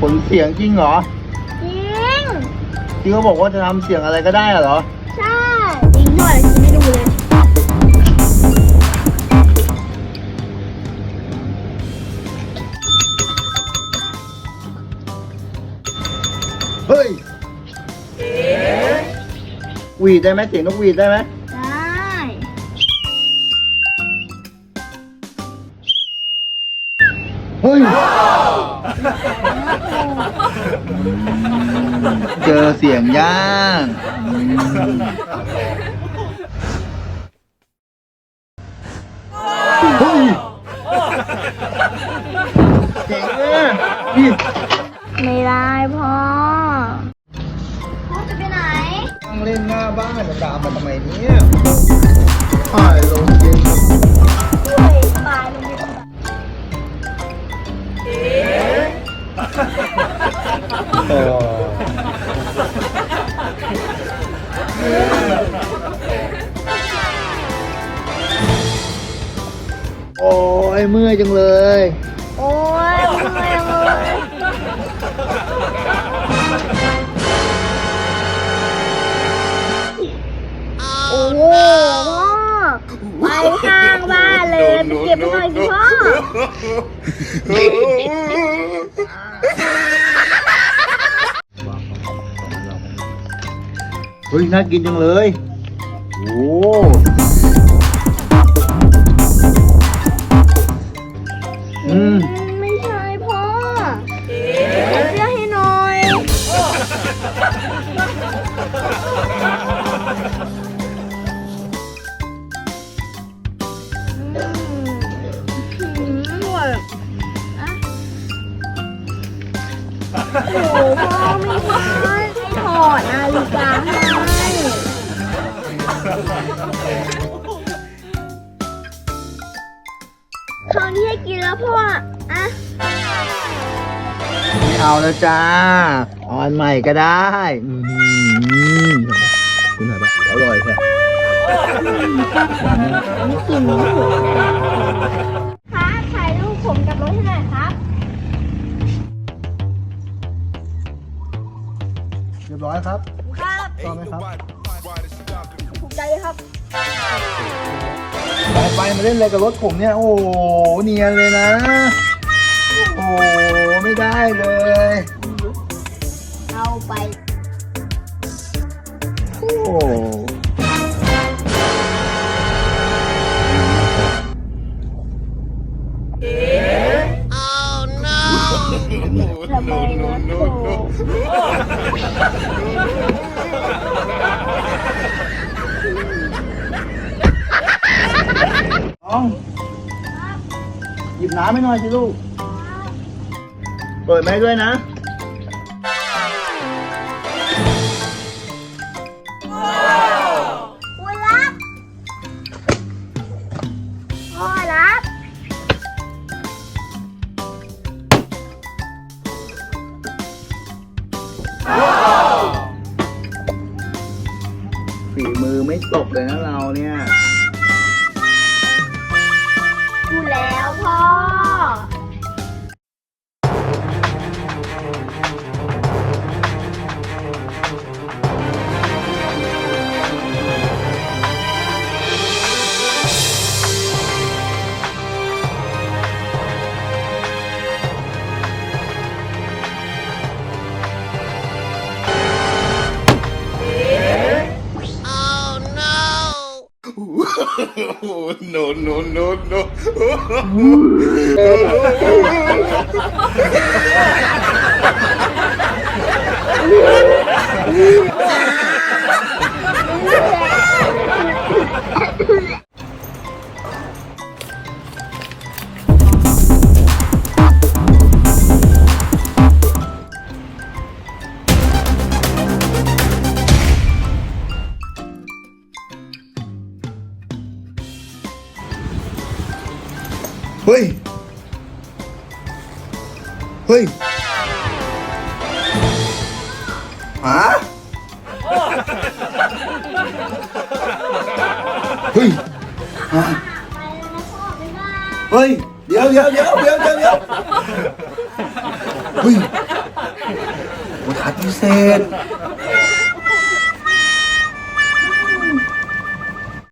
ผลเสียงจริงเหรอ จริง ที่เขาบอกว่าจะทำเสียงอะไรก็ได้เหรอ ใช่ จริงด้วยฉันไม่ดูเลยเฮ้ยหวีดได้ไหมเสียงนกหวีดได้ไหมได้เฮ้ย เจอเสียงย่างเฮ้ยเจ๋งอะนี่ไม่ได้พ่อ พ่อจะไปไหน นั่งเล่นหน้าบ้านจะตามมาทำไมเนี่ยถ่ายลง ยเมื่อยจังเลย โอ้ยเมื่อยเลยโอ้โหพ่อไปข้างบ้านเลยไปเก็บมาหน่อยสิพ่อเฮ้ยน่ากินจังเลย โอ้อื อืมอืมอร่อยอะโอ้โหพ่อไม่ให้ถอดนาฬิกาให้คราวนี้ให้กินแล้วพ่ออะไม่เอาแล้วจ้าออนใหม่ก็ได้ อืมคุณหน่อยปะอร่อยแท้ ไม่กินไม่ถูกครับถ่ายรูปผมกับรถให้หน่อยครับ เรียบร้อยครับครับชอบไหมครับถูกใจเลยครับ ไปไปมาเล่นอะไรกับรถผมเนี่ย โอ้โหเนียนเลยนะ โอ้โหไม่ได้เลย เอาไป โอ้ หยิบน้ำให้หน่อยสิลูก เปิดไหมด้วยนะคุณรับพ่อรับ ฝีมือไม่ตกเลยนะเราเนี่ย no, no, no, no, no. เฮ้ย เฮ้ยหาเฮ้ยหาไปแล้วนะพ่อบ๊ายบายเฮ้ย เดี๋ยวเดี๋ยวเดี๋ยวเดี๋ยวเดี๋ยวเดี๋ยวเฮ้ยไปปฏิเสธ